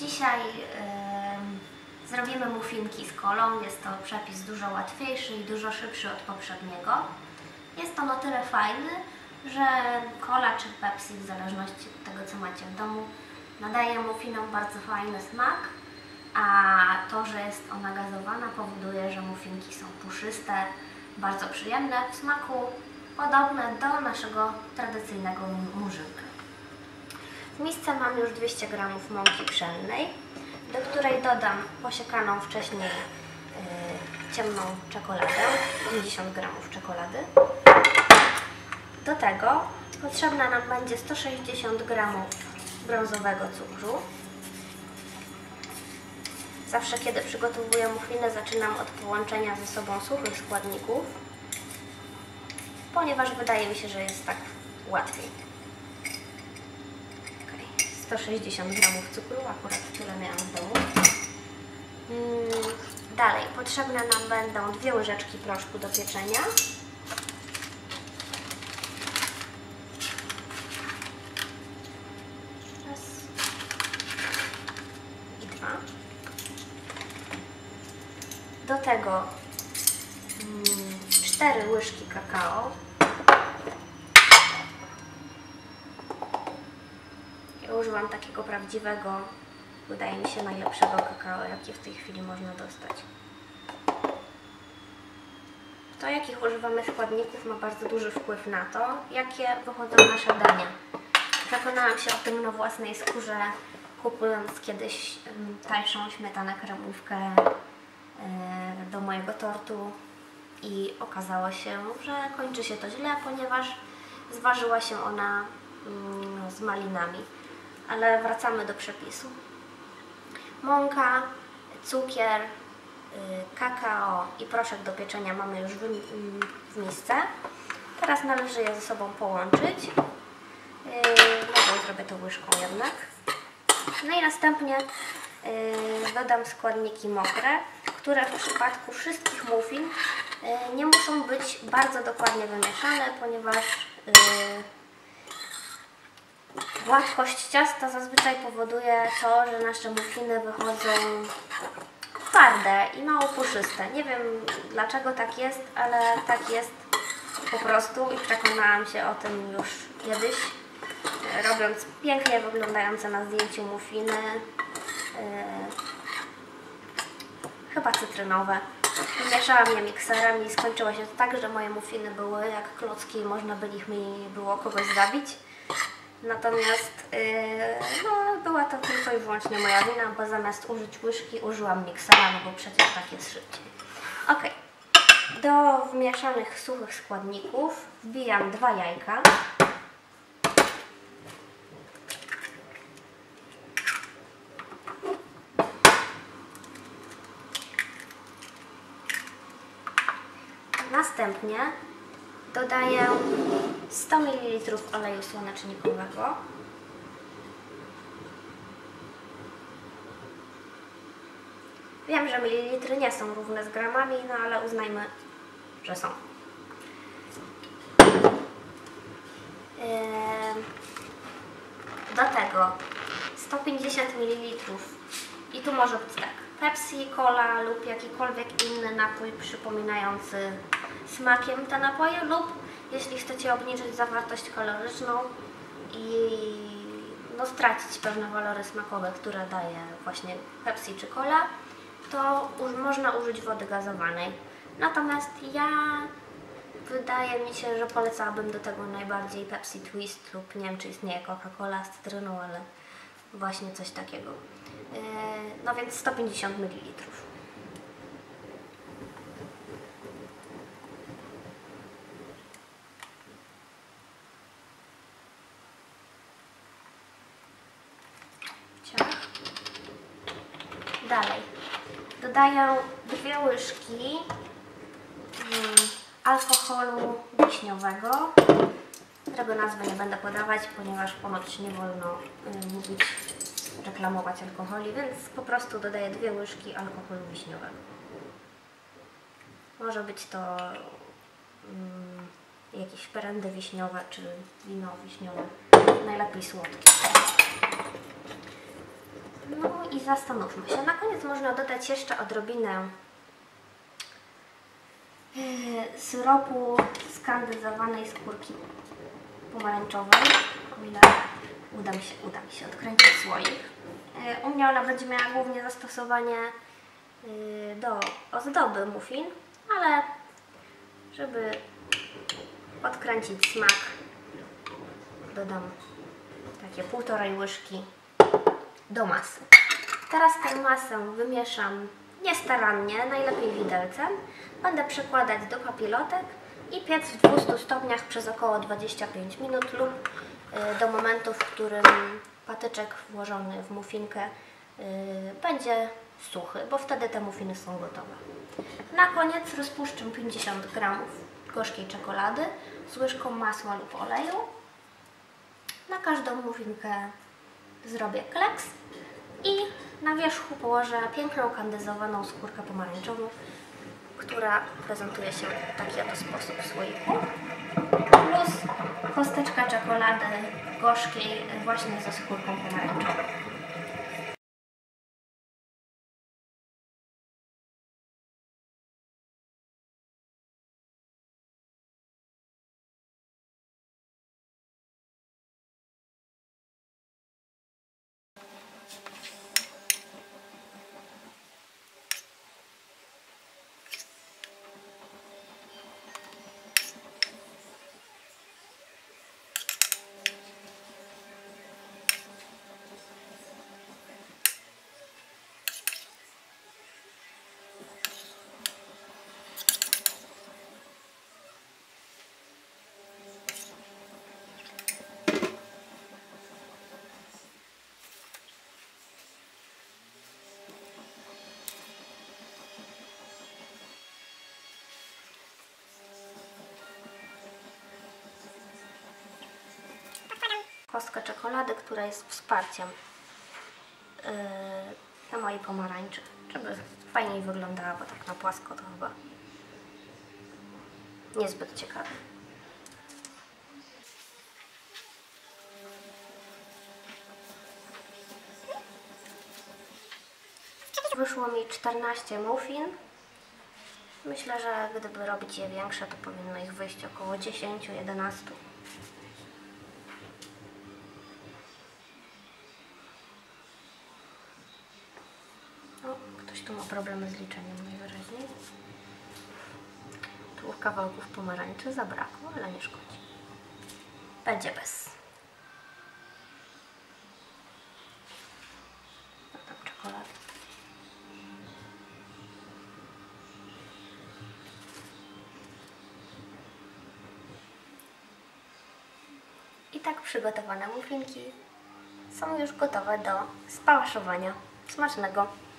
Dzisiaj em, zrobimy muffinki z kolą. Jest to przepis dużo łatwiejszy i dużo szybszy od poprzedniego. Jest on o tyle fajny, że cola czy Pepsi, w zależności od tego co macie w domu, nadaje muffinom bardzo fajny smak, a to, że jest ona gazowana powoduje, że muffinki są puszyste, bardzo przyjemne w smaku, podobne do naszego tradycyjnego murzynka. Misce mam już 200 g mąki pszennej, do której dodam posiekaną wcześniej y, ciemną czekoladę, 50 g czekolady. Do tego potrzebna nam będzie 160 g brązowego cukru. Zawsze kiedy przygotowuję muffiny zaczynam od połączenia ze sobą suchych składników, ponieważ wydaje mi się, że jest tak łatwiej. Okej, 160 g cukru, akurat tyle miałam w domu. Mm, Dalej, potrzebne nam będą dwie łyżeczki proszku do pieczenia. Raz i dwa. Do tego mm, cztery łyżki kakao. Ja użyłam takiego prawdziwego, wydaje mi się najlepszego kakao, jaki w tej chwili można dostać. To, jakich używamy składników, ma bardzo duży wpływ na to, jakie wychodzą nasze dania. Przekonałam się o tym na własnej skórze, kupując kiedyś tańszą śmietanę kremówkę do mojego tortu i okazało się, że kończy się to źle, ponieważ zważyła się ona mm, z malinami. Ale wracamy do przepisu. Mąka, cukier, y, kakao i proszek do pieczenia mamy już w, misce. Teraz należy je ze sobą połączyć. Yy, Może zrobię to łyżką jednak. No i następnie yy, dodam składniki mokre, które w przypadku wszystkich muffin nie muszą być bardzo dokładnie wymieszane, ponieważ yy, Gładkość ciasta zazwyczaj powoduje to, że nasze muffiny wychodzą twarde i mało puszyste. Nie wiem dlaczego tak jest, ale tak jest po prostu i przekonałam się o tym już kiedyś, robiąc pięknie wyglądające na zdjęciu muffiny, e, chyba cytrynowe. Wymieszałam je mikserem i skończyło się to tak, że moje muffiny były jak klocki i można by nich mi było kogoś zabić. Natomiast yy, no, była to tylko i wyłącznie moja wina, bo zamiast użyć łyżki użyłam miksera, no bo przecież tak jest szybciej. Ok, do wmieszanych suchych składników wbijam dwa jajka. Następnie dodaję 100 ml oleju słonecznikowego. Wiem, że mililitry nie są równe z gramami, no ale uznajmy, że są. Do tego 150 ml i tu może być tak Pepsi, Cola lub jakikolwiek inny napój przypominający smakiem te napoje lub jeśli chcecie obniżyć zawartość kaloryczną i no, stracić pewne walory smakowe, które daje właśnie Pepsi czy Cola, to można użyć wody gazowanej. Natomiast ja wydaje mi się, że polecałabym do tego najbardziej Pepsi Twist lub nie wiem czy istnieje Coca-Cola z cytryną, ale właśnie coś takiego. Yy, no więc 150 ml. Dalej. Dodaję dwie łyżki mm, alkoholu wiśniowego, którego nazwy nie będę podawać, ponieważ ponoć nie wolno y, mówić, reklamować alkoholi, więc po prostu dodaję dwie łyżki alkoholu wiśniowego. Może być to mm, jakieś perendy wiśniowe czy wino wiśniowe, najlepiej słodkie. No i zastanówmy się. Na koniec można dodać jeszcze odrobinę yy, syropu skandyzowanej skórki pomarańczowej, o ile uda mi się, uda mi się odkręcić słoik. Yy, U mnie ona będzie miała głównie zastosowanie yy, do ozdoby muffin, ale żeby podkręcić smak dodam takie półtorej łyżki do masy. Teraz tę masę wymieszam niestarannie, najlepiej widelcem. Będę przekładać do papilotek i piec w 200 stopniach przez około 25 minut lub y, do momentu, w którym patyczek włożony w muffinkę y, będzie suchy, bo wtedy te muffiny są gotowe. Na koniec rozpuszczę 50 g gorzkiej czekolady z łyżką masła lub oleju. Na każdą muffinkę zrobię kleks i na wierzchu położę piękną kandyzowaną skórkę pomarańczową, która prezentuje się w taki oto sposób w słoiku. Plus kosteczka czekolady gorzkiej właśnie ze skórką pomarańczową. Kostkę czekolady, która jest wsparciem yy, na mojej pomarańczy, żeby fajniej wyglądała, bo tak na płasko to chyba niezbyt ciekawe. Wyszło mi 14 muffin. Myślę, że gdyby robić je większe, to powinno ich wyjść około 10-11. O, ktoś tu ma problemy z liczeniem najwyraźniej. Tu kawałków pomarańczy zabrakło, ale nie szkodzi. Będzie bez. Dodam czekoladę. I tak przygotowane muffinki są już gotowe do spałaszowania. Smacznego!